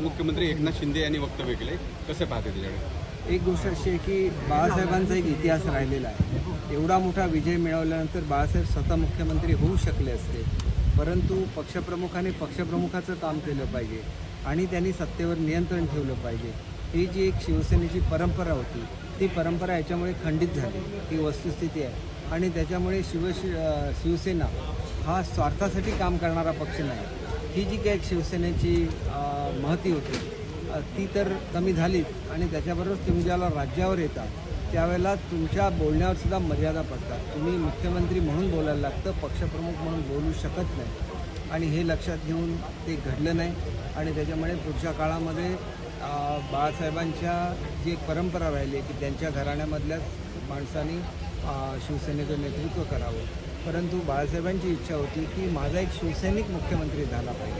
मुख्यमंत्री एकनाथ शिंदे यांनी वक्तव्य केले कसं पाहते त्याच्याकडे एक गोष्ट अशी आहे की बाळासाहेबांचा एक इतिहास राहिलेला आहे. एवढा मोठा विजय मिळवल्यानंतर बाळासाहेब स्वतः मुख्यमंत्री होऊ शकले असते. परंतु पक्षप्रमुखाने पक्षप्रमुखाचं काम केलं पाहिजे आणि त्यांनी सत्तेवर नियंत्रण ठेवलं पाहिजे. ही जी एक शिवसेनेची परंपरा होती ती परंपरा याच्यामुळे खंडित झाली. ही वस्तुस्थिती आहे. आणि त्याच्यामुळे शिवशि शिवसेना हा स्वार्थासाठी काम करणारा पक्ष नाही. ही जी काही एक शिवसेनेची महती होती ती तर कमी झालीच आणि त्याच्याबरोबर तुम्ही ज्याला राज्यावर येतात त्यावेळेला तुमच्या बोलण्यावर सुद्धा मर्यादा पडतात. तुम्ही मुख्यमंत्री म्हणून बोलायला लागतं पक्षप्रमुख म्हणून बोलू शकत नाही. आणि हे लक्षात घेऊन ते घडलं नाही. आणि त्याच्यामुळे पुढच्या काळामध्ये बाळासाहेबांच्या जी एक परंपरा राहिली आहे की त्यांच्या घराण्यामधल्याच माणसांनी शिवसेनेचं नेतृत्व करावं. परंतु बाळासाहेबांची इच्छा होती की माझा एक शिवसैनिक मुख्यमंत्री झाला पाहिजे.